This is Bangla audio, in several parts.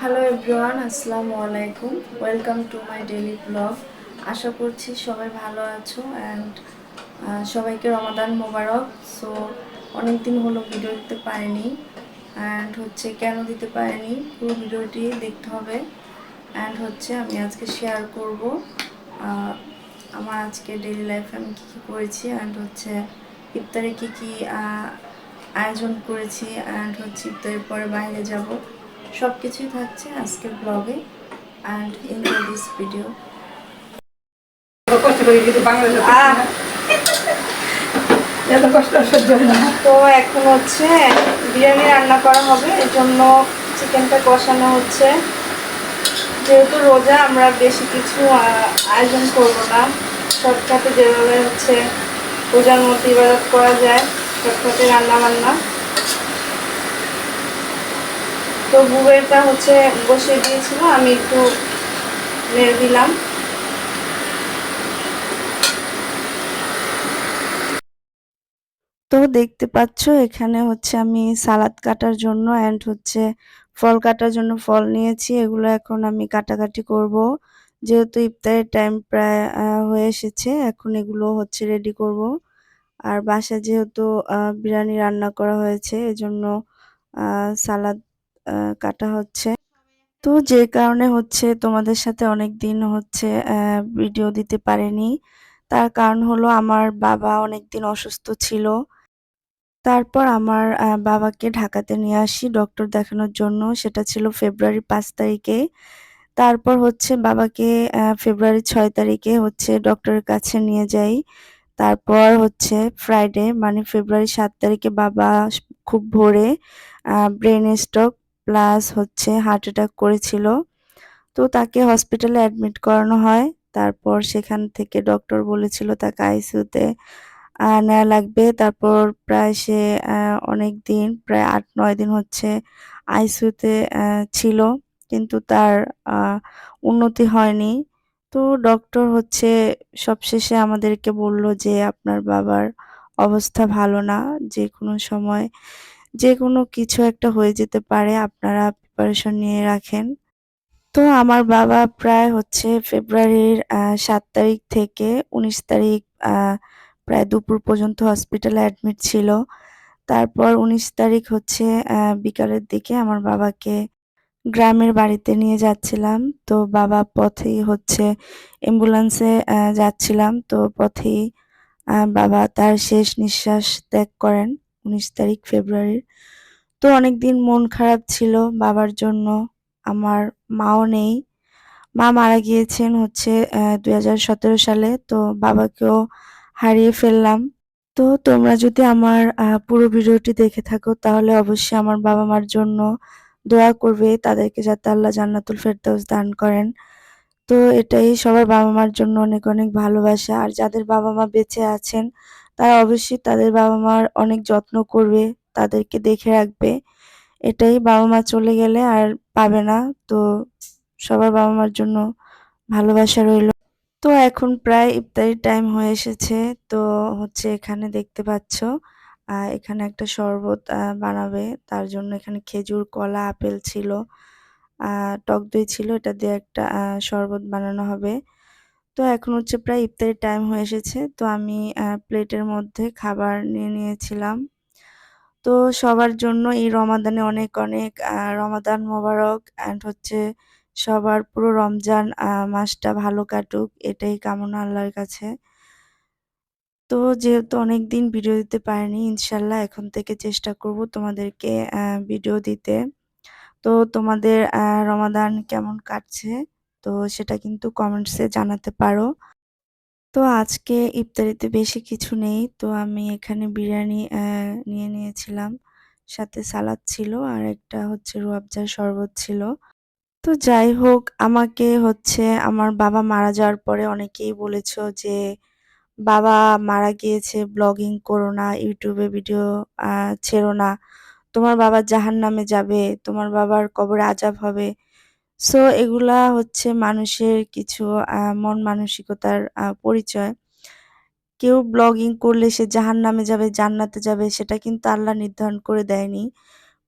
হ্যালো এভরিওয়ান আসসালামু আলাইকুম। Welcome to my daily blog আশা করছি সবাই ভালো আছো অ্যান্ড সবাইকে রমাদান মোবারক। সো অনেক দিন হলো ভিডিও দিতে পারিনি অ্যান্ড হচ্ছে কেন দিতে পারিনি, পুরো ভিডিওটি দেখতে হবে। অ্যান্ড হচ্ছে আমি আজকে শেয়ার করব আমার আজকে ডেলি লাইফে আমি কী কী করেছি অ্যান্ড হচ্ছে ইফতারে কী কী আয়োজন করেছি অ্যান্ড হচ্ছে ইফতারের পরে বাইরে যাব। সব কিছুই থাকছে আজকের ব্লগে অ্যান্ড এনজয় দিস ভিডিও তো এখন হচ্ছে বিরিয়ানি রান্না করা হবে এর জন্য চিকেনটা কষানো হচ্ছে। যেহেতু রোজা আমরা বেশি কিছু আয়োজন করব না। শর্টকাটে যেভাবে হচ্ছে রোজার মধ্যে ইবাদত করা যায় শর্টকাটে রান্না বান্না তো বুবেরটা হচ্ছে বসিয়ে দিয়েছিল, আমি একটু নেড়ে দিলাম। তো দেখতে পাচ্ছ, এখানে হচ্ছে আমি সালাদ কাটার জন্য অ্যান্ড হচ্ছে ফল কাটার জন্য ফল নিয়েছি, এগুলো এখন আমি কাটাকাটি করব। যেহেতু ইফতারের টাইম প্রায় হয়ে এসেছে, এখন এগুলো হচ্ছে রেডি করব। আর বাসায় যেহেতু বিরিয়ানি রান্না করা হয়েছে, এজন্য সালাদ কাটা হচ্ছে। তো যে কারণে হচ্ছে তোমাদের সাথে অনেক দিন হচ্ছে ভিডিও দিতে পারিনি। তার কারণ হলো আমার বাবা অনেক দিন অসুস্থ ছিল। তারপর আমার বাবাকে ঢাকাতে নিয়ে আসি ডক্টর দেখানোর জন্য। সেটা ছিল ফেব্রুয়ারি পাঁচ তারিখে। তারপর হচ্ছে বাবাকে ফেব্রুয়ারি ছয় তারিখে হচ্ছে ডক্টরের কাছে নিয়ে যাই। তারপর হচ্ছে ফ্রাইডে মানে ফেব্রুয়ারি সাত তারিখে বাবা খুব ভোরে ব্রেন স্ট্রোক প্লাস হচ্ছে হার্ট অ্যাটাক করেছিল। তো তাকে হসপিটালে অ্যাডমিট করানো হয়। তারপর সেখান থেকে ডক্টর বলেছিল তাকে আইসিইউতে নেওয়া লাগবে। তারপর প্রায় সে অনেক দিন, প্রায় আট, নয় দিন হচ্ছে আইসিইউতে ছিল। কিন্তু তার উন্নতি হয়নি। তো ডক্টর হচ্ছে সবশেষে আমাদেরকে বলল যে আপনার বাবার অবস্থা ভালো না। যে কোনো সময় যে কোনো কিছু একটা হয়ে যেতে পারে, আপনারা প্রিপারেশন নিয়ে রাখেন। তো আমার বাবা প্রায় হচ্ছে ফেব্রুয়ারির সাত তারিখ থেকে উনিশ তারিখ প্রায় দুপুর পর্যন্ত হসপিটালে অ্যাডমিট ছিল। তারপর উনিশ তারিখ হচ্ছে বিকালের দিকে আমার বাবাকে গ্রামের বাড়িতে নিয়ে যাচ্ছিলাম। তো বাবা পথেই হচ্ছে অ্যাম্বুলেন্সে যাচ্ছিলাম। তো পথেই বাবা তার শেষ নিঃশ্বাস ত্যাগ করেন। উনিশ তারিখ ফেব্রুয়ারির। তো অনেকদিন মন খারাপ ছিল বাবার জন্য, আমার মাও নেই। মা মারা গিয়েছেন হচ্ছে দুই হাজার সতেরো সালে, তো বাবাকেও হারিয়ে ফেললাম। তো তোমরা যদি আমার পুরো ভিডিওটি দেখে থাকো, তাহলে অবশ্যই আমার বাবা মার জন্য দোয়া করবে, তাদেরকে যাতে আল্লাহ জান্নাতুল ফেরদৌস দান করেন। তো এটাই সবার বাবা মার জন্য অনেক অনেক ভালোবাসা, আর যাদের বাবা মা বেঁচে আছেন তারা অবশ্যই তাদের বাবা মার অনেক যত্ন করবে, তাদেরকে দেখে রাখবে। এটাই বাবা মা চলে গেলে আর পাবে না। তো সবার বাবা মার জন্য ভালোবাসা রইল। তো এখন প্রায় ইফতারির টাইম হয়ে এসেছে। তো হচ্ছে এখানে দেখতে পাচ্ছ এখানে একটা শরবত বানাবে। তার জন্য এখানে খেজুর, কলা, আপেল ছিল। টক দই ছিল। এটা দিয়ে একটা শরবত বানানো হবে। তো এখন হচ্ছে প্রায় ইফতারির টাইম হয়ে এসেছে। তো আমি প্লেটের মধ্যে খাবার নিয়ে নিয়েছিলাম। তো সবার জন্য এই রমাদানে অনেক অনেক রমাদান মোবারক অ্যান্ড হচ্ছে সবার পুরো রমজান মাসটা ভালো কাটুক, এটাই কামনা আল্লাহর কাছে। তো যেহেতু অনেক দিন ভিডিও দিতে পারিনি ইনশাল্লাহ এখন থেকে চেষ্টা করব তোমাদেরকে ভিডিও দিতে। তো তোমাদের রমাদান কেমন কাটছে? তো সেটা কিন্তু কমেন্টসে জানাতে পারো। তো আজকে ইফতারিতে বেশি কিছু নেই। তো আমি এখানে বিরিয়ানি নিয়ে নিয়েছিলাম। সাথে সালাদ ছিল আর একটা হচ্ছে রুয়াবজার শরবত ছিল। তো যাই হোক, আমাকে হচ্ছে আমার বাবা মারা যাওয়ার পরে অনেকেই বলেছ যে, বাবা মারা গিয়েছে ব্লগিং করো না ইউটিউবে ভিডিও ছেড়ো না। তোমার বাবা জাহান্নামে যাবে, তোমার বাবার কবরে আজাব হবে। সো এগুলা হচ্ছে মানুষের কিছু মন মানসিকতার পরিচয় কেউ ব্লগিং করলে সে জাহান নামে যাবে, জান্নাতে যাবে, সেটা কিন্তু আল্লাহ নির্ধারণ করে দেয়নি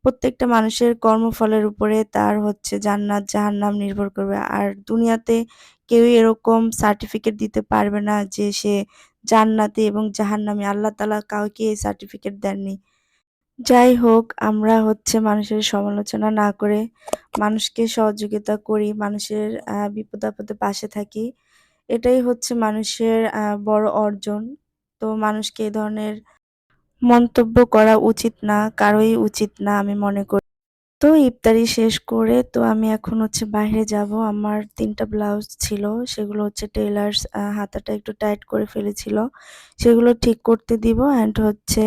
প্রত্যেকটা মানুষের কর্মফলের উপরে তার হচ্ছে জান্নাত, জাহান্নাম নির্ভর করবে। আর দুনিয়াতে কেউই এরকম সার্টিফিকেট দিতে পারবে না যে সে জান্নাতে এবং জাহান্নামী। আল্লাহ তালা কাউকে এই সার্টিফিকেট দেননি। যাই হোক আমরা হচ্ছে মানুষের সমালোচনা না করে মানুষকে সহযোগিতা করি, মানুষের বিপদ বিপদে-আপদে পাশে থাকি। এটাই হচ্ছে মানুষের বড় অর্জন। তো মানুষকে এ ধরনের মন্তব্য করা উচিত না, কারোই উচিত না আমি মনে করি। তো ইফতারি শেষ করে তো আমি এখন হচ্ছে বাইরে যাব। আমার তিনটা ব্লাউজ ছিল। সেগুলো হচ্ছে টেলার্স হাতাটা একটু টাইট করে ফেলেছিল। সেগুলো ঠিক করতে দিব অ্যান্ড হচ্ছে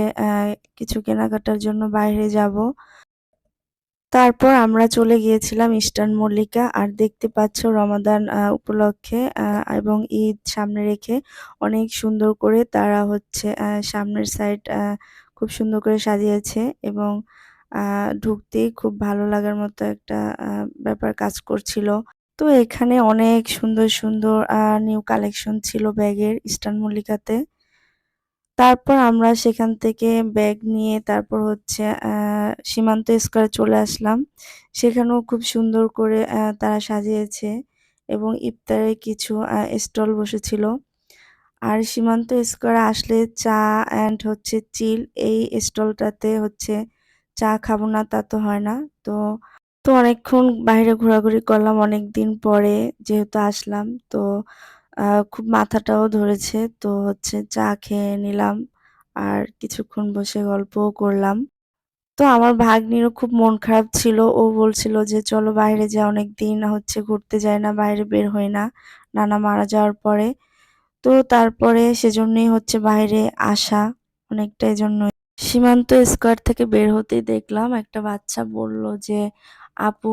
কিছু কেনাকাটার জন্য বাইরে যাব। তারপর আমরা চলে গিয়েছিলাম ইস্টার্ন মল্লিকা। আর দেখতে পাচ্ছ রমাদান উপলক্ষে এবং ঈদ সামনে রেখে অনেক সুন্দর করে তারা হচ্ছে সামনের সাইড খুব সুন্দর করে সাজিয়েছে এবং ঢুকতেই খুব ভালো লাগার মতো একটা ব্যাপার কাজ করছিল। তো এখানে অনেক সুন্দর, সুন্দর নিউ কালেকশন ছিল ব্যাগের ইস্টার্ন মল্লিকাতে। তারপর আমরা সেখান থেকে ব্যাগ নিয়ে তারপর হচ্ছে সীমান্ত স্কয়ারে চলে আসলাম। সেখানেও খুব সুন্দর করে তারা সাজিয়েছে এবং ইফতারের কিছু স্টল বসেছিল। আর সীমান্ত স্কয়ারে আসলে চা অ্যান্ড হচ্ছে চিল এই স্টলটাতে হচ্ছে চা খাব না তা তো হয় না। তো, তো অনেকক্ষণ বাইরে ঘোরাঘুরি করলাম অনেক দিন পরে যেহেতু আসলাম। তো খুব মাথাটাও ধরেছে। তো হচ্ছে চা খেয়ে নিলাম। আর কিছুক্ষণ বসে গল্পও করলাম। তো আমার ভাগ্নিরও খুব মন খারাপ ছিল। ও বলছিল যে, "চলো বাইরে যা অনেক দিন হচ্ছে ঘুরতে যায় না, বাইরে বের হই না, নানা মারা যাওয়ার পরে।" তো তারপরে সেজন্যই হচ্ছে বাইরে আসা অনেকটা এজন্যই। সীমান্ত স্কয়ার থেকে বের হতেই দেখলাম একটা বাচ্চা বলল যে, "আপু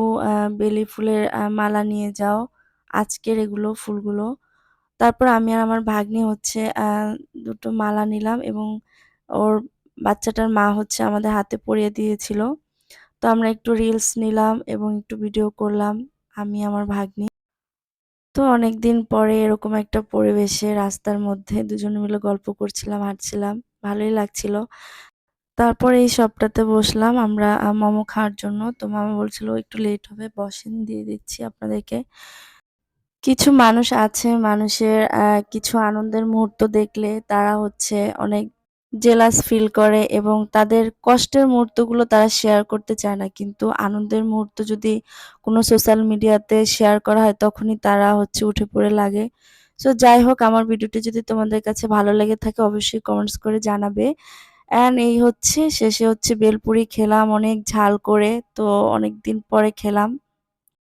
বেলি ফুলের মালা নিয়ে যাও। আজকের এগুলো ফুলগুলো।" তারপর আমি আর আমার ভাগ্নি হচ্ছে দুটো মালা নিলাম এবং ওর বাচ্চাটার মা হচ্ছে আমাদের হাতে পরিয়ে দিয়েছিল। তো আমরা একটু রিলস নিলাম এবং একটু ভিডিও করলাম আমি আমার ভাগ্নি। তো অনেকদিন পরে এরকম একটা পরিবেশে রাস্তার মধ্যে দুজনে মিলে গল্প করছিলাম, হাঁটছিলাম। ভালোই লাগছিল। তারপর এই সবটাতে বসলাম আমরা মোমো খাওয়ার জন্য। তো মামা বলছিল, "একটু লেট হবে, বসেন দিয়ে দিচ্ছি আপনাদেরকে।" কিছু মানুষ আছে মানুষের কিছু আনন্দের মুহূর্ত দেখলে তারা হচ্ছে অনেক জেলাস ফিল করে এবং তাদের কষ্টের মুহূর্তগুলো তারা শেয়ার করতে চায় না। কিন্তু আনন্দের মুহূর্ত যদি কোনো সোশ্যাল মিডিয়াতে শেয়ার করা হয় তখনই তারা হচ্ছে উঠে পড়ে লাগে। সো যাই হোক আমার ভিডিওটি যদি তোমাদের কাছে ভালো লেগে থাকে অবশ্যই কমেন্টস করে জানাবে। অ্যান্ড এই হচ্ছে, শেষে হচ্ছে বেলপুরি খেলাম, অনেক ঝাল করে। তো অনেক দিন পরে খেলাম।